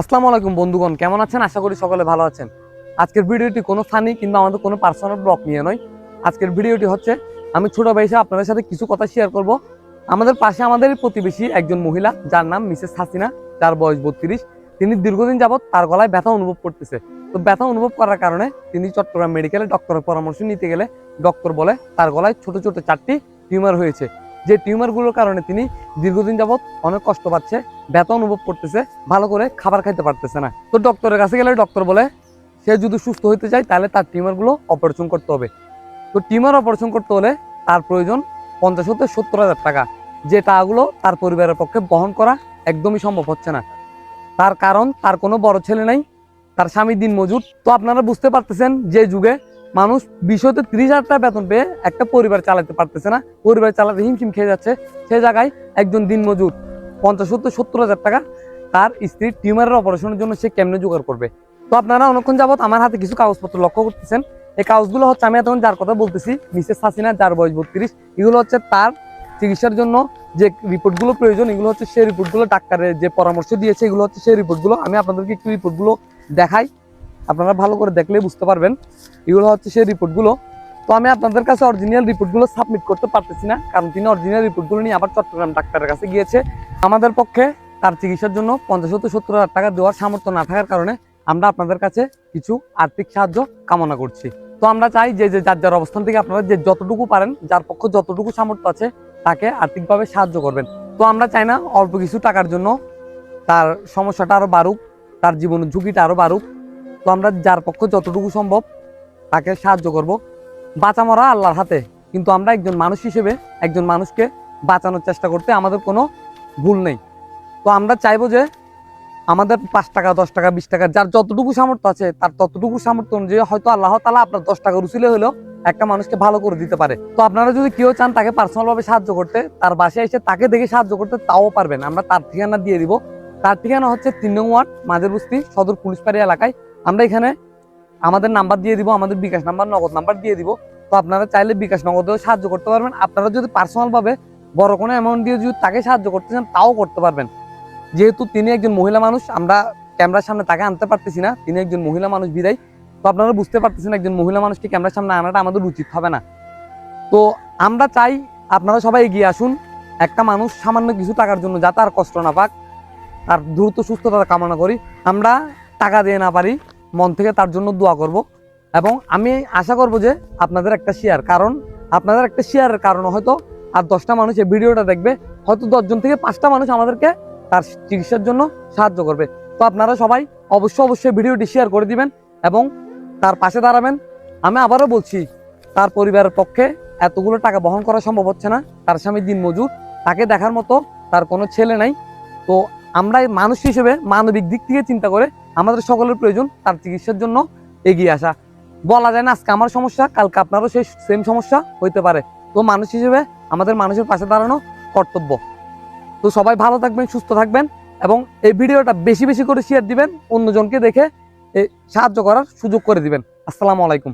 আসসালামু আলাইকুম বন্ধুগণ, কেমন আছেন? আশা করি সকলে ভালো আছেন। আজকের ভিডিওটি কোনো ফানি কিংবা আমাদের কোনো পার্সোনাল ব্লগ নিয়ে নয়। আজকের ভিডিওটি হচ্ছে, আমি ছোট বয়সে আপনাদের সাথে কিছু কথা শেয়ার করব। আমাদের পাশে আমাদেরই প্রতিবেশী একজন মহিলা, যার নাম মিসেস হাসিনা, যার বয়স বত্রিশ। তিনি দীর্ঘদিন যাবৎ তার গলায় ব্যথা অনুভব করতেছে। তো ব্যথা অনুভব করার কারণে তিনি চট্টগ্রাম মেডিকেলে ডক্টরের পরামর্শ নিতে গেলে ডক্টর বলে তার গলায় ছোট ছোট চারটি টিউমার হয়েছে। যে টিউমারগুলোর কারণে তিনি দীর্ঘদিন যাবৎ অনেক কষ্ট পাচ্ছে, ব্যথা অনুভব করতেছে, ভালো করে খাবার খাইতে পারতেছে না। তো ডক্টরের কাছে গেলে ডক্টর বলে, সে যদি সুস্থ হতে চায় তাহলে তার টিউমারগুলো অপারেশন করতে হবে। তো টিউমার অপারেশন করতে হলে তার প্রয়োজন পঞ্চাশ হতে সত্তর হাজার টাকা, যে টাকাগুলো তার পরিবারের পক্ষে বহন করা একদমই সম্ভব হচ্ছে না। তার কারণ, তার কোনো বড় ছেলে নাই, তার স্বামী দিন মজুর তো আপনারা বুঝতে পারতেছেন যে যুগে মানুষ বিশ হতে ত্রিশ হাজার টাকা বেতন পেয়ে একটা পরিবার চালাতে পারতেছে না। পরিবার চালাতে হিমশিম খেয়ে যাচ্ছে। সে জায়গায় একজন দিন মজুর পঞ্চাশ, সত্তর সত্তর হাজার টাকা তার স্ত্রীর টিউমারের অপারেশনের জন্য সে কেমনে জোগাড় করবে? তো আপনারা অনেকক্ষণ যাবত আমার হাতে কিছু কাগজপত্র লক্ষ্য করতেছেন। এই কাগজগুলো হচ্ছে আমি এখন যার কথা বলতেছি, মিসেস হাসিনা যার বয়স বত্রিশ। এগুলো হচ্ছে তার চিকিৎসার জন্য যে রিপোর্টগুলো প্রয়োজন, এগুলো হচ্ছে সেই রিপোর্টগুলো ডাক্তারের যে পরামর্শ দিয়েছে, এগুলো হচ্ছে সেই রিপোর্টগুলো। আমি আপনাদেরকে একটু রিপোর্টগুলো দেখাই। আপনারা ভালো করে দেখলেই বুঝতে পারবেন। এগুলো হচ্ছে সেই রিপোর্টগুলো। তো আমি আপনাদের কাছে অরিজিনাল রিপোর্টগুলো সাবমিট করতে পারতেছি না, কারণ তিনি অরিজিনাল রিপোর্টগুলো নিয়ে আবার চট্টগ্রাম ডাক্তারের কাছে গিয়েছে। আমাদের পক্ষে তার চিকিৎসার জন্য পঞ্চাশ হতে সত্তর হাজার টাকা দেওয়ার সামর্থ্য না থাকার কারণে আমরা আপনাদের কাছে কিছু আর্থিক সাহায্য কামনা করছি। তো আমরা চাই যে যে যার যার অবস্থান থেকে আপনারা যে যতটুকু পারেন, যার পক্ষ যতটুকু সামর্থ্য আছে, তাকে আর্থিকভাবে সাহায্য করবেন। তো আমরা চাই না অল্প কিছু টাকার জন্য তার সমস্যাটা আরও বাড়ুক, তার জীবনের ঝুঁকিটা আরও বাড়ুক। তো আমরা যার পক্ষ যতটুকু সম্ভব তাকে সাহায্য করব। বাঁচা মরা আল্লাহর হাতে। কিন্তু আমরা একজন মানুষ হিসেবে একজন মানুষকে বাঁচানোর চেষ্টা করতে আমাদের কোনো ভুল নেই। তো আমরা চাইব যে আমাদের পাঁচ টাকা, দশ টাকা, বিশ টাকা, যার যতটুকু সামর্থ্য আছে তার ততটুকু সামর্থ্য অনুযায়ী হয়তো আল্লাহ তালা আপনার দশ টাকা রুচিলে হলেও একটা মানুষকে ভালো করে দিতে পারে। তো আপনারা যদি কেউ চান তাকে পার্সোনালভাবে সাহায্য করতে, তার বাসায় এসে তাকে দেখে সাহায্য করতে, তাও পারবেন। আমরা তার ঠিকানা দিয়ে দিব। তার ঠিকানা হচ্ছে তিন নং ওয়ার্ড, মাঝের বস্তি, সদর পুলিশ পাড়ি এলাকায়। আমরা এখানে আমাদের নাম্বার দিয়ে দিব, আমাদের বিকাশ নাম্বার নগদ নাম্বার দিয়ে দিব। তো আপনারা চাইলে বিকাশ নগদেও সাহায্য করতে পারবেন। আপনারা যদি পার্সোনালভাবে বড় কোনো অ্যামাউন্ট দিয়ে যদি তাকে সাহায্য করতে চান, তাও করতে পারবেন। যেহেতু তিনি একজন মহিলা মানুষ, আমরা ক্যামেরার সামনে তাকে আনতে পারতেছি না। তিনি একজন মহিলা মানুষ, বিদায়। তো আপনারা বুঝতে পারতেছেন, একজন মহিলা মানুষকে ক্যামেরার সামনে আনাটা আমাদের উচিত হবে না। তো আমরা চাই আপনারা সবাই এগিয়ে আসুন। একটা মানুষ সামান্য কিছু টাকার জন্য যাতে আর কষ্ট না পাক, তার দ্রুত সুস্থতা কামনা করি। আমরা টাকা দিয়ে না পারি। মন থেকে তার জন্য দোয়া করব। এবং আমি আশা করব যে আপনাদের একটা শেয়ার কারণ আপনাদের একটা শেয়ারের কারণে হয়তো আর দশটা মানুষ এই ভিডিওটা দেখবে, হয়তো দশজন থেকে পাঁচটা মানুষ আমাদেরকে তার চিকিৎসার জন্য সাহায্য করবে। তো আপনারা সবাই অবশ্যই অবশ্যই ভিডিওটি শেয়ার করে দিবেন এবং তার পাশে দাঁড়াবেন। আমি আবারও বলছি, তার পরিবারের পক্ষে এতগুলো টাকা বহন করা সম্ভব হচ্ছে না। তার স্বামী দিন মজুর, তাকে দেখার মতো তার কোনো ছেলে নাই। তো আমরা মানুষ হিসেবে মানবিক দিক থেকে চিন্তা করে আমাদের সকলের প্রয়োজন তার চিকিৎসার জন্য এগিয়ে আসা। বলা যায় না আজকে আমার সমস্যা, কালকে আপনারও সেই সেম সমস্যা হইতে পারে। তো মানুষ হিসেবে আমাদের মানুষের পাশে দাঁড়ানো কর্তব্য। তো সবাই ভালো থাকবেন, সুস্থ থাকবেন এবং এই ভিডিওটা বেশি বেশি করে শেয়ার দিবেন, অন্যজনকে দেখে সাহায্য করার সুযোগ করে দিবেন। আসসালামু আলাইকুম।